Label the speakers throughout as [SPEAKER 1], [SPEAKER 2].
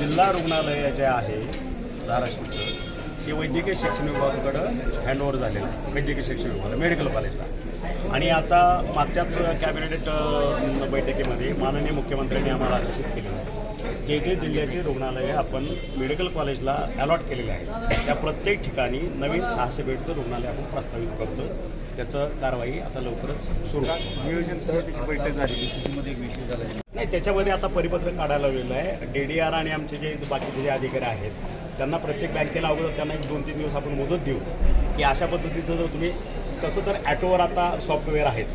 [SPEAKER 1] जिल्हा रुग्णालय जे आहे धाराशिवचं. हे वैद्यकीय शिक्षण विभागाकडं हँडओव्हर झालेलं आहे. वैद्यकीय शिक्षण विभाग मेडिकल कॉलेजला आणि आता मागच्याच कॅबिनेट बैठकीमध्ये माननीय मुख्यमंत्र्यांनी आम्हाला आकर्षित केलेलं आहे. जे जे जिल्ह्याचे रुग्णालये आपण मेडिकल कॉलेजला अलॉट केलेले आहेत. त्या प्रत्येक ठिकाणी नवीन सहाशे बेडचं रुग्णालय आपण प्रस्तावित करतो त्याचं कारवाई आता लवकरच सुरू.
[SPEAKER 2] नियोजन समितीची बैठक झाली. बीसीसी मध्ये एक विषय झाला.
[SPEAKER 1] नाही त्याच्यामध्ये आता परिपत्रक काढायला लावलेलं आहे. डी डी आर आणि आमचे जे बाकीचे जे अधिकारी आहेत त्यांना प्रत्येक बँकेला अगोदर त्यांना एक दोन तीन दिवस आपण मुदत देऊ की अशा पद्धतीचं जर तुम्ही कसं तर ॲटोवर आता सॉफ्टवेअर आहेत.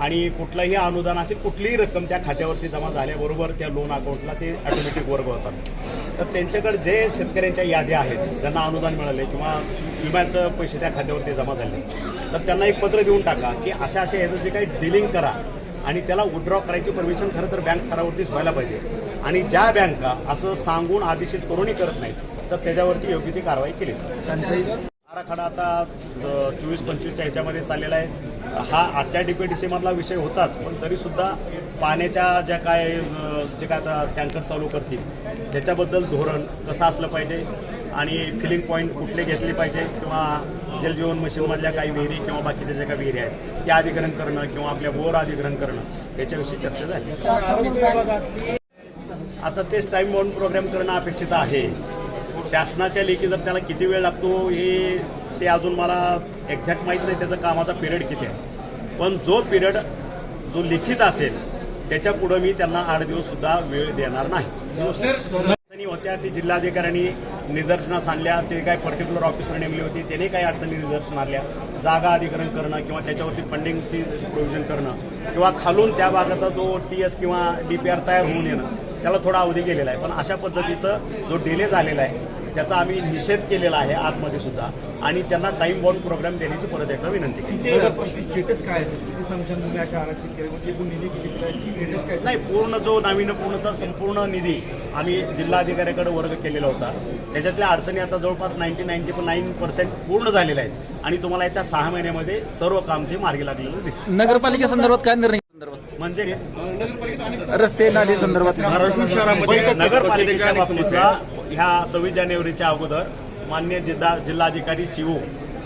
[SPEAKER 1] आणि कुठलंही अनुदान असेल कुठलीही रक्कम त्या खात्यावरती जमा झाल्याबरोबर त्या लोन अकाउंटला ते ऑटोमॅटिक वर्ग होतात तर त्यांच्याकडे जे शेतकऱ्यांच्या याद्या आहेत ज्यांना अनुदान मिळाले किंवा विम्याचं पैसे त्या खात्यावरती जमा झाले तर त्यांना एक पत्र देऊन टाका की अशा अशा याचं जे काही डिलिंग करा आणि त्याला विड्रॉ करायची परमिशन खरं तर बँक स्तरावरतीच व्हायला पाहिजे. आणि ज्या बँका असं सांगून आदेशित करूनही करत नाहीत तर त्याच्यावरती योग्य ती कारवाई केली जाईल. आराखडा आता चोवीस पंचवीसच्या ह्याच्यामध्ये चाललेला आहे. हा आजच्या डीपीडीसी मधला विषय होताच पण तरी सुद्धा पाण्याच्या ज्या काय जे काय आता टँकर चालू करतील त्याच्याबद्दल धोरण कसं असलं पाहिजे आणि फिलिंग पॉईंट कुठले घेतले पाहिजे किंवा जलजीवन मिशनमधल्या काही विहिरी किंवा बाकीच्या ज्या काही विहिरी आहेत त्या अधिग्रहण करणं किंवा आपल्या बोर अधिग्रहण करणं याच्याविषयी चर्चा झाली. आता तेच टाईम बाउंड प्रोग्राम करणं अपेक्षित आहे. शासनाच्या लेखी जर त्याला किती वेळ लागतो हे ते अजून मला एक्झॅक्ट माहीत नाही त्याचा कामाचा पिरियड किती आहे. पण जो पिरियड जो लिखित असेल त्याच्या पुढं मी त्यांना आठ दिवससुद्धा वेळ देणार नाही. अडचणी होत्या ती जिल्हाधिकाऱ्यांनी निदर्शनास आणल्या ते काय पर्टिक्युलर ऑफिसर नेमली होती त्याने काही अडचणी निदर्शन आणल्या. जागा अधिग्रहण करणं किंवा त्याच्यावरती फंडिंगची प्रोव्हिजन करणं किंवा खालून त्या भागाचा जो टी एस किंवा डी पी आर तयार होऊन येणं त्याला थोडा अवधी गेलेला आहे. पण अशा पद्धतीचं जो डिले झालेला आहे त्याचा आम्ही निषेध केलेला आहे आतमध्ये सुद्धा. आणि त्यांना टाईम बॉन्ड प्रोग्राम देण्याची परत एकदा विनंती केली.
[SPEAKER 2] किती स्टेटस काय असेल? किती संशोधन तुम्ही अशा आरक्षित केले? म्हणजे एकूण निधी किती दिला स्टेटस काय
[SPEAKER 1] नाही पूर्ण जो नाविन्यपूर्णचा संपूर्ण निधी आम्ही जिल्हाधिकाऱ्याकडे वर्ग केलेला होता. त्याच्यातल्या अडचणी आता जवळपास नाईन्टी नाईन्टी नाईन पर्सेंट पूर्ण झालेल्या आहेत. आणि तुम्हाला येत्या सहा महिन्यामध्ये सर्व काम ते मार्गी लागलेलं दिसेल.
[SPEAKER 3] नगरपालिकेसंदर्भात काय निर्णय? संदर्भात
[SPEAKER 1] म्हणजे?
[SPEAKER 3] रस्ते नाली संदर्भात.
[SPEAKER 1] नगरपालिकेच्या बाबतीतला ह्या सव्वीस जानेवारीच्या अगोदर मान्य जिल्हा जिल्हाधिकारी सीओ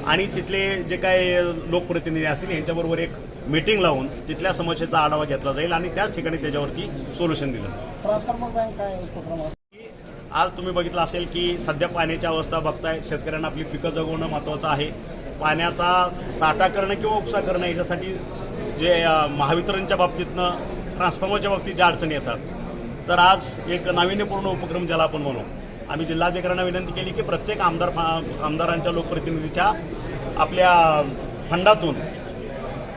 [SPEAKER 1] आणि तिथले जे काही लोकप्रतिनिधी असतील यांच्याबरोबर एक मीटिंग लावून तिथल्या समस्येचा आढावा घेतला जाईल आणि त्याच ठिकाणी त्याच्यावरती सोल्युशन दिलं जाईल. आज तुम्ही बघितलं असेल की सध्या पाण्याची अवस्था बघताय. शेतकऱ्यांना आपली पिकं जगवणं महत्त्वाचं आहे. पाण्याचा साठा करणं किंवा उपसा करणं याच्यासाठी जे महावितरणच्या बाबतीतनं ट्रान्सफॉर्मरच्या बाबतीत ज्या अडचणी येतात. तर आज एक नाविन्यपूर्ण उपक्रम ज्याला आपण म्हणू. आम्ही जिल्हाधिकाऱ्यांना विनंती केली की प्रत्येक आमदार आमदारांच्या लोकप्रतिनिधीच्या आपल्या फंडातून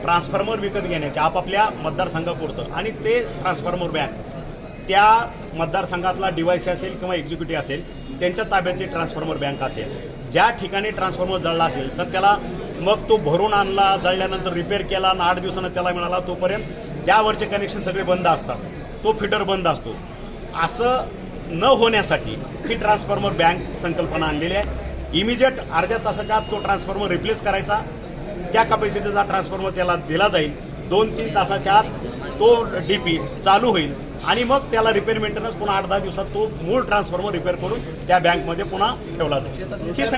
[SPEAKER 1] ट्रान्सफॉर्मर विकत घेण्याचे आपापल्या मतदारसंघापुरतं. आणि ते ट्रान्सफॉर्मर बँक त्या मतदारसंघातला डिवाईस असेल किंवा एक्झिक्युटिव्ह असेल त्यांच्या ताब्यात ती ट्रान्सफॉर्मर बँक असेल. ज्या ठिकाणी ट्रान्सफॉर्मर जळला असेल तर त्याला मग तो भरून आणला जळल्यानंतर रिपेअर केला आणि आठ दिवसानं त्याला मिळाला तोपर्यंत त्यावरचे कनेक्शन सगळे बंद असतात. तो फिटर बंद असतो. असं न होण्यासाठी ही ट्रान्सफॉर्मर बँक संकल्पना आणलेली आहे. इमिजिएट अर्ध्या तासाच्या आत तो ट्रान्सफॉर्मर रिप्लेस करायचा. त्या कॅपॅसिटीचा ट्रान्सफॉर्मर त्याला दिला जाईल. दोन तीन तासाच्या आत तो डी पी चालू होईल. आणि मग त्याला रिपेअर मेंटेनन्स पुन्हा आठ दहा दिवसात तो मूळ ट्रान्सफॉर्मर रिपेअर करून त्या बँकमध्ये पुन्हा ठेवला जाईल. ही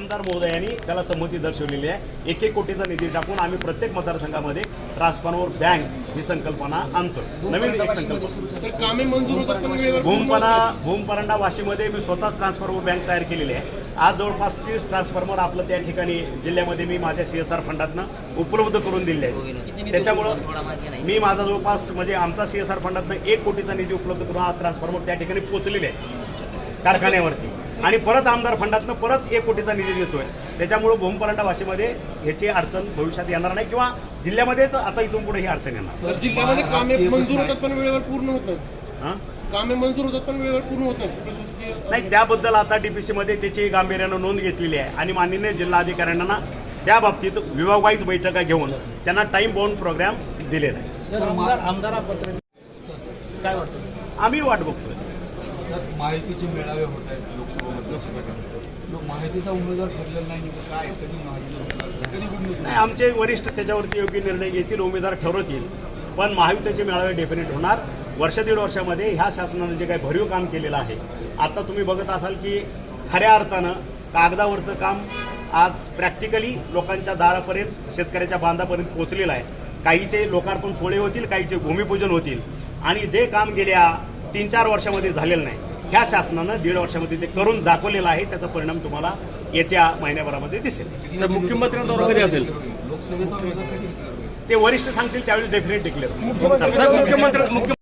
[SPEAKER 1] आमदार महोदयांनी त्याला संमती दर्शवलेली आहे. एक एक कोटीचा निधी टाकून आम्ही प्रत्येक मतदारसंघामध्ये ट्रान्सफॉर्मर बँक ही संकल्पना आणतो नवीन एक संकल्पना.
[SPEAKER 4] तर कामे मंजूर होतात पण वेळेवर पूर्ण
[SPEAKER 1] भूमपणा
[SPEAKER 4] होत नाही.
[SPEAKER 1] भूमपरंडा वाशीमध्ये मी स्वतःच ट्रान्सफॉर्मर बँक तयार केलेली आहे. आज जवळपास तीस ट्रान्सफॉर्मर आपलं त्या ठिकाणी जिल्ह्यामध्ये मी माझ्या सी एस आर फंडातनं उपलब्ध करून दिले आहे त्याच्यामुळं मी माझा जवळपास म्हणजे आमचा सी एस आर फंडातनं एक कोटीचा निधी उपलब्ध करून आज ट्रान्सफॉर्मर त्या ठिकाणी पोहोचलेले आहे कारखान्यावरती. आणि परत आमदार फंडातनं परत एक कोटीचा निधी देतोय. त्याच्यामुळं भूमपरंडा वाशीमध्ये ह्याची अडचण भविष्यात येणार नाही किंवा जिल्ह्यामध्येच आता इथून पुढे ही अडचण येणार.
[SPEAKER 4] जिल्ह्यामध्ये कामे मंजूर होतात पण वेळेवर पूर्ण
[SPEAKER 1] हां?
[SPEAKER 4] कामे मंजूर होतात पण वेळेवर पूर्ण होत नाहीत. प्रशासकीय
[SPEAKER 1] नाही त्याबद्दल आता डीपीसी मध्ये त्याची गांभीर्यानं नोंद घेतलेली आहे. आणि माननीय जिल्हाधिकाऱ्यांना त्या बाबतीत विभागवाईज बैठका घेऊन त्यांना टाइम बाउंड प्रोग्राम दिलेला आहे.
[SPEAKER 2] आमदार आमदारापत्र
[SPEAKER 1] काय वाटतं? आम्ही वाट बघतोय.
[SPEAKER 5] सर माहितीचे मेळावे होत आहेत लोकसभा लोकसभेकडे माहितीचा उमेदवार ठरलेला नाही काय कधी माहिती कधी
[SPEAKER 1] नाही आमचे वरिष्ठ त्याच्यावरती योग्य निर्णय घेतील उमेदवार ठरवतील. पण महायुतीचे मेळावे डेफिनेट होणार. वर्ष दीड वर्षामध्ये ह्या शासनानं जे काही भरीव काम केलेलं आहे आता तुम्ही बघत असाल की खऱ्या अर्थानं कागदावरचं काम आज प्रॅक्टिकली लोकांच्या दारापर्यंत शेतकऱ्याच्या बांधापर्यंत पोहोचलेलं आहे. काहीचे लोकार्पण सोहळे होतील काहीचे भूमिपूजन होतील. आणि जे काम गेल्या तीन चार वर्षामध्ये झालेलं नाही. ह्या शासनानं दीड वर्षामध्ये ते करून दाखवलेलं आहे. त्याचा परिणाम तुम्हाला येत्या महिन्याभरामध्ये दिसेल.
[SPEAKER 4] तर मुख्यमंत्र्यांचा दौरा कधी असेल.
[SPEAKER 5] लोकसभेचा?
[SPEAKER 1] ते वरिष्ठ सांगतील त्यावेळी डेफिनेट डिक्लेअर
[SPEAKER 4] मुख्यमंत्री मुख्य